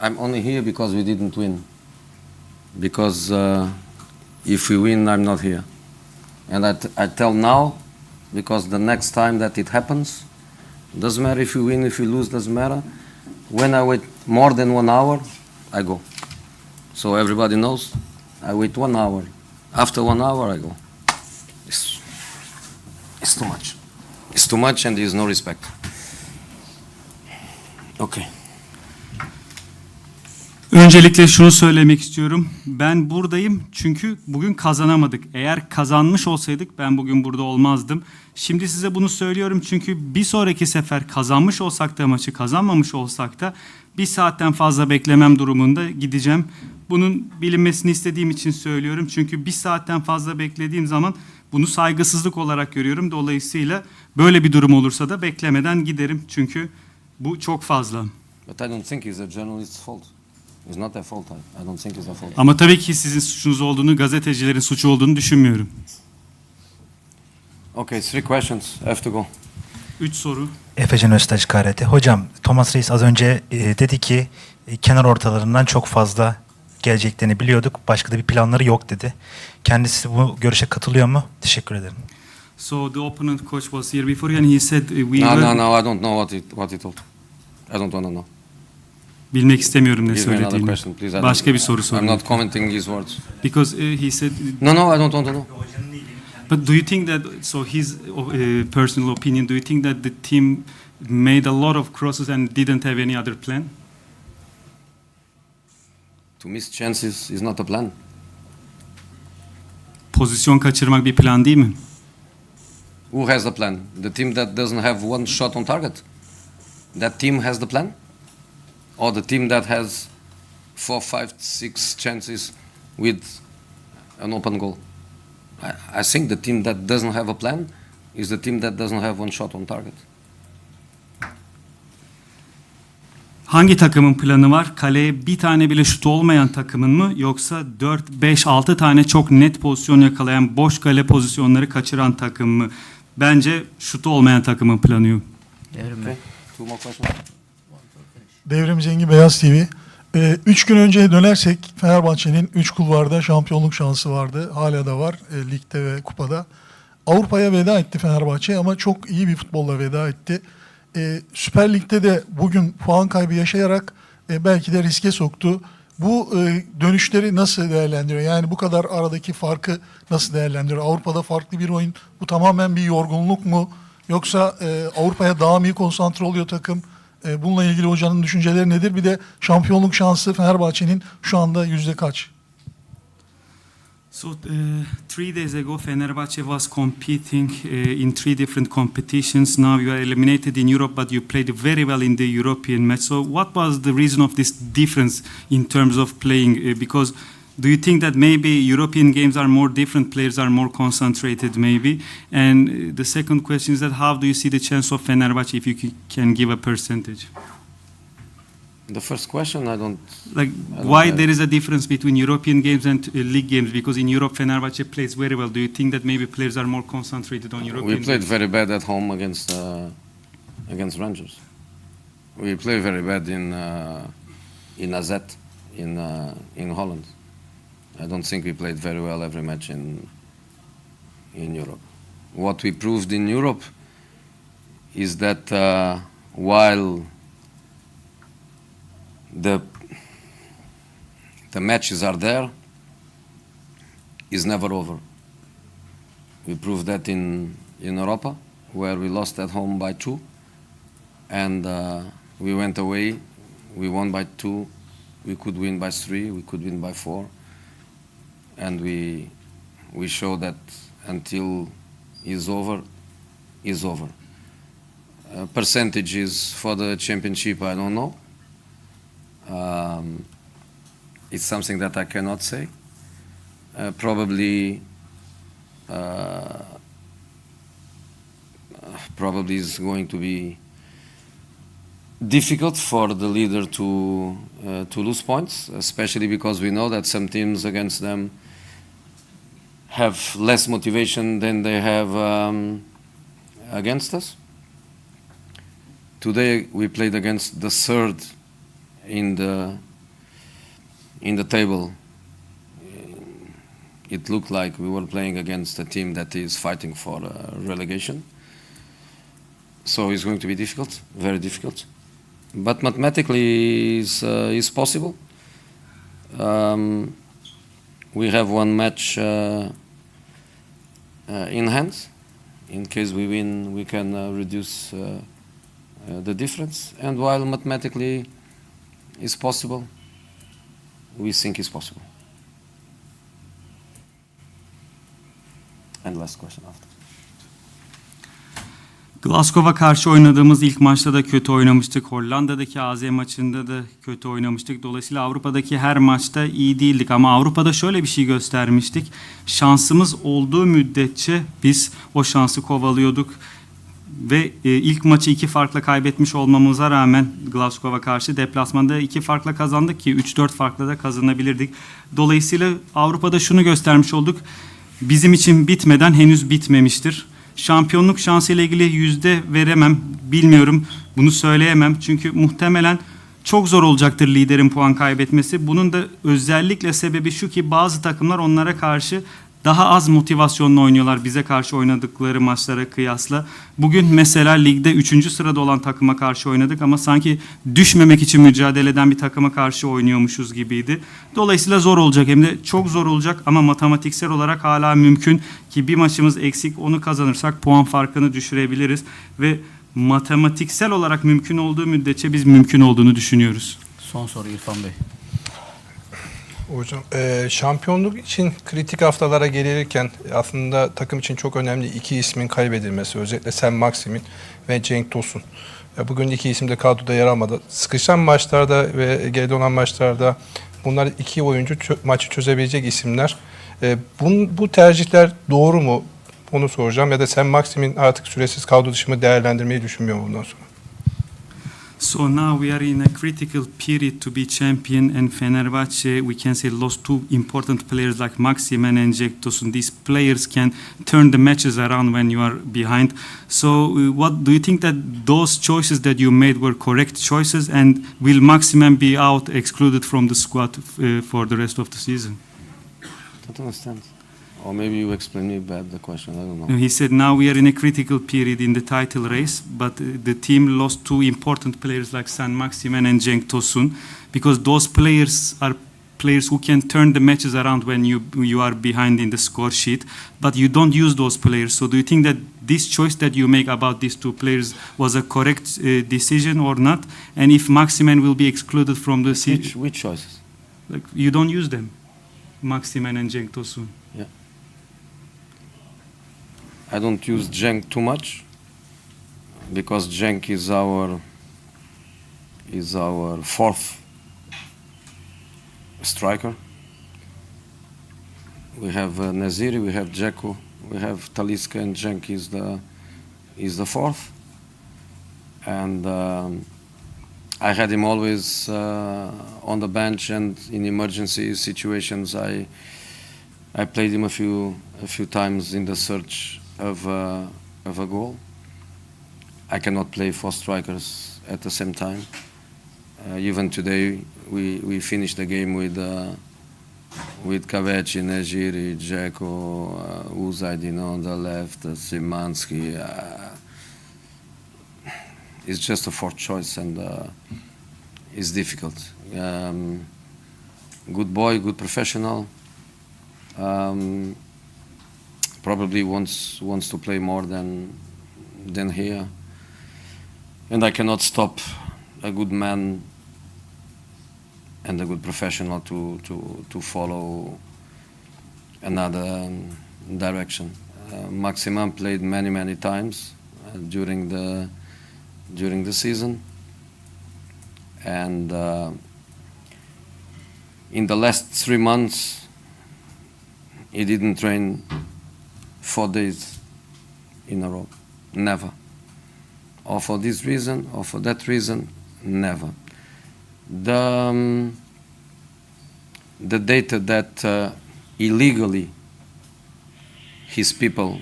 I'm only here because we didn't win. Because uh, if we win, I'm not here. And I, tell now, because the next time that it happens, doesn't matter if you win, if you lose, doesn't matter. When I wait more than one hour, I go. So everybody knows, I wait one hour. After one hour, I go. It's, it's too much. It's too much and there's no respect. Okay. Öncelikle şunu söylemek istiyorum. Ben buradayım çünkü bugün kazanamadık. Eğer kazanmış olsaydık ben bugün burada olmazdım. Şimdi size bunu söylüyorum çünkü bir sonraki sefer kazanmış olsak da maçı kazanmamış olsak da bir saatten fazla beklemem durumunda gideceğim. Bunun bilinmesini istediğim için söylüyorum. Çünkü bir saatten fazla beklediğim zaman bunu saygısızlık olarak görüyorum. Dolayısıyla böyle bir durum olursa da beklemeden giderim. Çünkü bu çok fazla. But I don't think it's a journalist's fault. It's not their fault. I, I don't think it's their fault. Ama tabii ki sizin suçunuz olduğunu, gazetecilerin suçu olduğunu düşünmüyorum. Okay, three questions. I have to go. Üç soru. Efecan Öztaş KRT. Hocam Thomas Reis az önce e, dedi ki e, kenar ortalarından çok fazla geleceklerini biliyorduk. Başka da bir planları yok dedi. Kendisi bu görüşe katılıyor mu? Teşekkür ederim. So the opponent coach was here before and he said we No, were... no, no. I don't know what he what he told. I don't want to know. Bilmek istemiyorum ne Give me another söylediğini. question, please. I Başka bir soru I'm sorun. not commenting his words. Because uh, he said... No, no, I don't want to know. But do you think that, so his uh, personal opinion, do you think that the team made a lot of crosses and didn't have any other plan? To miss chances is not a plan. Pozisyon kaçırmak bir plan değil mi? Who has the plan? The team that doesn't have one shot on target. That team has the plan, or the team that has four, five, six chances with an open goal. I, I think the team that doesn't have a plan is the team that doesn't have one shot on target. Hangi takımın planı var? Kaleye bir tane bile şut olmayan takımın mı? Yoksa 4, 5, 6 tane çok net pozisyon yakalayan boş kale pozisyonları kaçıran takım mı? Bence şutu olmayan takımın planı. Okay. Two more questions. Devrim Zengi Beyaz TV. Ee, üç gün önceye dönersek Fenerbahçe'nin üç kulvarda şampiyonluk şansı vardı. Hala da var e, ligde ve kupada. Avrupa'ya veda etti Fenerbahçe ama çok iyi bir futbolla veda etti. Ee, Süper Lig'de de bugün puan kaybı yaşayarak e, belki de riske soktu. Bu e, dönüşleri nasıl değerlendiriyor? Yani bu kadar aradaki farkı nasıl değerlendiriyor? Avrupa'da farklı bir oyun. Bu tamamen bir yorgunluk mu? Yoksa e, Avrupa'ya daha mı iyi konsantre oluyor takım? E, bununla ilgili hocanın düşünceleri nedir? Bir de şampiyonluk şansı Fenerbahçe'nin şu anda yüzde kaç? So uh, three days ago, Fenerbahce was competing uh, in three different competitions. Now you are eliminated in Europe, but you played very well in the European match. So what was the reason of this difference in terms of playing? Uh, because do you think that maybe European games are more different, players are more concentrated, maybe? And uh, the second question is that how do you see the chance of Fenerbahce if you can give a percentage? The first question, I don't. Like I don't why have- there is a difference between European games and uh, league games? Because in Europe, Fenerbahce plays very well. Do you think that maybe players are more concentrated on European? We played games? very bad at home against uh, against Rangers. We played very bad in uh, in AZ in uh, in Holland. I don't think we played very well every match in in Europe. What we proved in Europe is that uh, while the the matches are there, is never over. We proved that in, in Europa, where we lost at home by two, and uh, we went away. We won by two. We could win by three. We could win by four, and we we show that until is over, is over. Uh, percentages for the championship, I don't know. Um, it's something that I cannot say. Uh, probably uh, probably is going to be difficult for the leader to uh, to lose points, especially because we know that some teams against them have less motivation than they have um, against us. Today we played against the third in the in the table, it looked like we were playing against a team that is fighting for uh, relegation. So it's going to be difficult, very difficult. But mathematically, is uh, is possible. Um, we have one match uh, in hand. In case we win, we can uh, reduce uh, uh, the difference. And while mathematically it's possible, we think it's possible. And last question after. Glasgow'a karşı oynadığımız ilk maçta da kötü oynamıştık. Hollanda'daki AZ maçında da kötü oynamıştık. Dolayısıyla Avrupa'daki her maçta iyi değildik. Ama Avrupa'da şöyle bir şey göstermiştik. Şansımız olduğu müddetçe biz o şansı kovalıyorduk. Ve e, ilk maçı iki farkla kaybetmiş olmamıza rağmen Glasgow'a karşı deplasmanda iki farkla kazandık ki 3-4 farkla da kazanabilirdik. Dolayısıyla Avrupa'da şunu göstermiş olduk. Bizim için bitmeden henüz bitmemiştir. Şampiyonluk şansıyla ilgili yüzde veremem, bilmiyorum, bunu söyleyemem. Çünkü muhtemelen çok zor olacaktır liderin puan kaybetmesi. Bunun da özellikle sebebi şu ki bazı takımlar onlara karşı daha az motivasyonla oynuyorlar bize karşı oynadıkları maçlara kıyasla. Bugün mesela ligde 3. sırada olan takıma karşı oynadık ama sanki düşmemek için mücadele eden bir takıma karşı oynuyormuşuz gibiydi. Dolayısıyla zor olacak hem de çok zor olacak ama matematiksel olarak hala mümkün ki bir maçımız eksik onu kazanırsak puan farkını düşürebiliriz ve matematiksel olarak mümkün olduğu müddetçe biz mümkün olduğunu düşünüyoruz. Son soru İrfan Bey. Hocam e, şampiyonluk için kritik haftalara gelirken aslında takım için çok önemli iki ismin kaybedilmesi. Özellikle Sen Maksim'in ve Cenk Tosun. E, bugün iki isim de kadroda yer almadı. Sıkışan maçlarda ve geride olan maçlarda bunlar iki oyuncu çö- maçı çözebilecek isimler. E, bun, bu tercihler doğru mu? Onu soracağım. Ya da Sen Maksim'in artık süresiz kadro dışı mı değerlendirmeyi düşünmüyor bundan sonra? So now we are in a critical period to be champion, and Fenerbahce, we can say, lost two important players like Maximen and Cenk Tosun. These players can turn the matches around when you are behind. So, uh, what do you think that those choices that you made were correct choices, and will Maximen be out, excluded from the squad uh, for the rest of the season? Don't understand. Or maybe you explain me bad the question. I don't know. He said, now we are in a critical period in the title race, but uh, the team lost two important players like San Maximen and Cenk Tosun, because those players are players who can turn the matches around when you you are behind in the score sheet, but you don't use those players. So do you think that this choice that you make about these two players was a correct uh, decision or not? And if Maximen will be excluded from the Which, which choices? like you don't use them, Maximen and Cenk Tosun. I don't use Cenk too much because Cenk is our is our fourth striker. We have uh, Naziri, we have Dzeko, we have Taliska, and Cenk is the is the fourth. And um, I had him always uh, on the bench, and in emergency situations, I I played him a few a few times in the search of uh, of a goal. I cannot play four strikers at the same time. Uh, even today, we, we finished the game with uh, with Kaveci, Nejiri, Dzeko, uh, on the left, uh, Simansky. Uh, it's just a fourth choice, and uh, it's difficult. Um, good boy, good professional. Um, probably wants wants to play more than than here. And I cannot stop a good man and a good professional to to to follow another direction. Uh, Maximum played many many times uh, during the during the season, and uh, in the last three months he didn't train four days in a row. Never. Or for this reason, or for that reason, never. The, um, the data that uh, illegally his people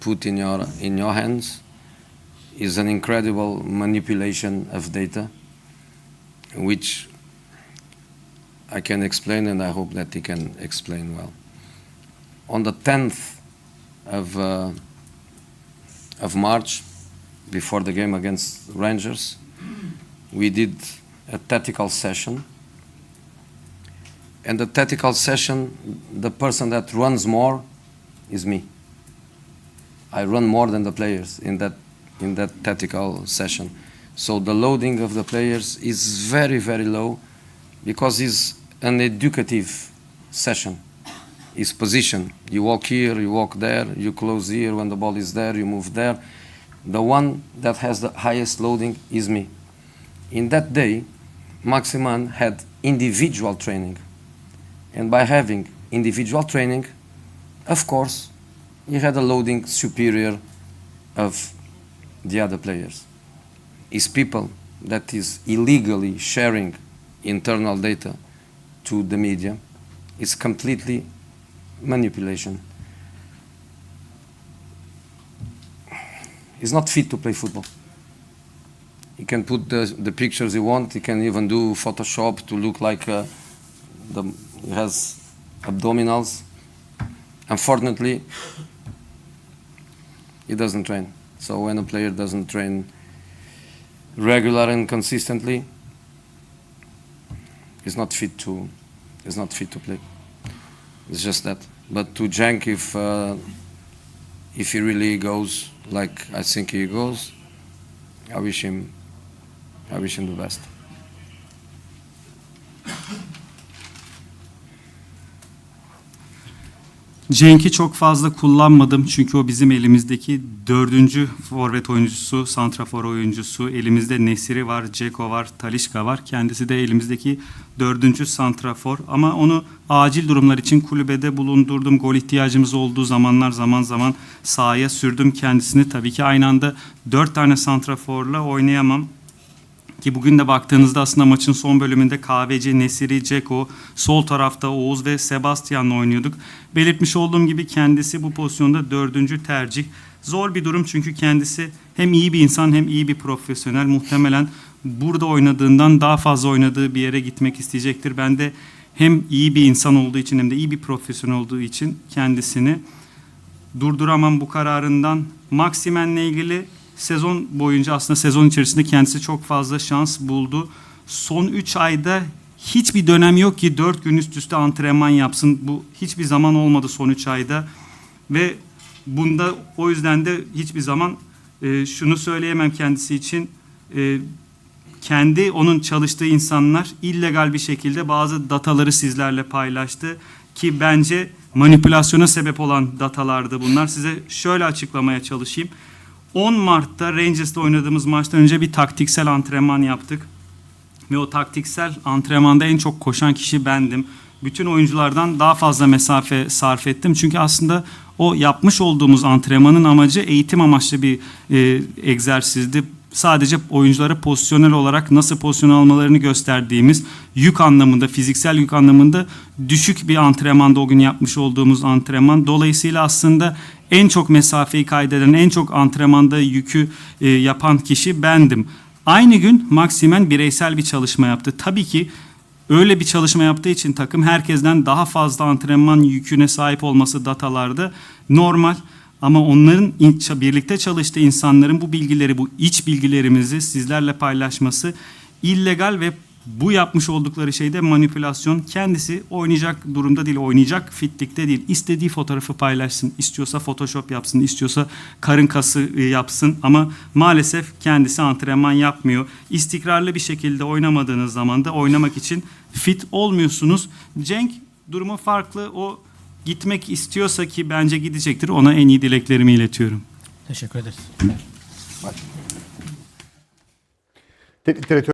put in your, in your hands is an incredible manipulation of data. which I can explain, and I hope that he can explain well. On the 10th of, uh, of March, before the game against Rangers, we did a tactical session. And the tactical session, the person that runs more is me. I run more than the players in that in that tactical session. So the loading of the players is very very low because it's an educative session. It's position. You walk here, you walk there, you close here when the ball is there, you move there. The one that has the highest loading is me. In that day, Maximan had individual training. And by having individual training, of course, he had a loading superior of the other players. Is people that is illegally sharing internal data to the media is completely manipulation. He's not fit to play football. He can put the, the pictures he wants. He can even do Photoshop to look like uh, the, he has abdominals. Unfortunately, he doesn't train. So when a player doesn't train regular and consistently, he's not fit to he's not fit to play. It's just that. But to Jank, if uh, if he really goes like I think he goes, I wish him I wish him the best. Cenk'i çok fazla kullanmadım çünkü o bizim elimizdeki dördüncü forvet oyuncusu, santrafor oyuncusu. Elimizde Nesiri var, Ceko var, Talişka var. Kendisi de elimizdeki dördüncü santrafor. Ama onu acil durumlar için kulübede bulundurdum. Gol ihtiyacımız olduğu zamanlar zaman zaman sahaya sürdüm kendisini. Tabii ki aynı anda dört tane santraforla oynayamam. Ki bugün de baktığınızda aslında maçın son bölümünde KVC, Nesiri, Ceko, sol tarafta Oğuz ve Sebastian'la oynuyorduk. Belirtmiş olduğum gibi kendisi bu pozisyonda dördüncü tercih. Zor bir durum çünkü kendisi hem iyi bir insan hem iyi bir profesyonel. Muhtemelen burada oynadığından daha fazla oynadığı bir yere gitmek isteyecektir. Ben de hem iyi bir insan olduğu için hem de iyi bir profesyonel olduğu için kendisini durduramam bu kararından. Maximen'le ilgili sezon boyunca aslında sezon içerisinde kendisi çok fazla şans buldu. Son 3 ayda hiçbir dönem yok ki 4 gün üst üste antrenman yapsın. Bu hiçbir zaman olmadı son 3 ayda. Ve bunda o yüzden de hiçbir zaman e, şunu söyleyemem kendisi için. E, kendi onun çalıştığı insanlar illegal bir şekilde bazı dataları sizlerle paylaştı ki bence manipülasyona sebep olan datalardı bunlar. Size şöyle açıklamaya çalışayım. 10 Mart'ta Rangers'ta oynadığımız maçtan önce bir taktiksel antrenman yaptık. Ve o taktiksel antrenmanda en çok koşan kişi bendim. Bütün oyunculardan daha fazla mesafe sarf ettim. Çünkü aslında o yapmış olduğumuz antrenmanın amacı eğitim amaçlı bir e, egzersizdi. Sadece oyunculara pozisyonel olarak nasıl pozisyon almalarını gösterdiğimiz yük anlamında, fiziksel yük anlamında düşük bir antrenmanda o gün yapmış olduğumuz antrenman. Dolayısıyla aslında en çok mesafeyi kaydeden, en çok antrenmanda yükü e, yapan kişi bendim. Aynı gün Maximen bireysel bir çalışma yaptı. Tabii ki öyle bir çalışma yaptığı için takım herkesten daha fazla antrenman yüküne sahip olması datalarda normal. Ama onların birlikte çalıştığı insanların bu bilgileri, bu iç bilgilerimizi sizlerle paylaşması illegal ve bu yapmış oldukları şeyde manipülasyon. Kendisi oynayacak durumda değil, oynayacak fitlikte değil. İstediği fotoğrafı paylaşsın, istiyorsa Photoshop yapsın, istiyorsa karın kası e, yapsın. Ama maalesef kendisi antrenman yapmıyor. İstikrarlı bir şekilde oynamadığınız zaman da oynamak için fit olmuyorsunuz. Cenk durumu farklı. O gitmek istiyorsa ki bence gidecektir. Ona en iyi dileklerimi iletiyorum. Teşekkür ederiz. Teknik direktör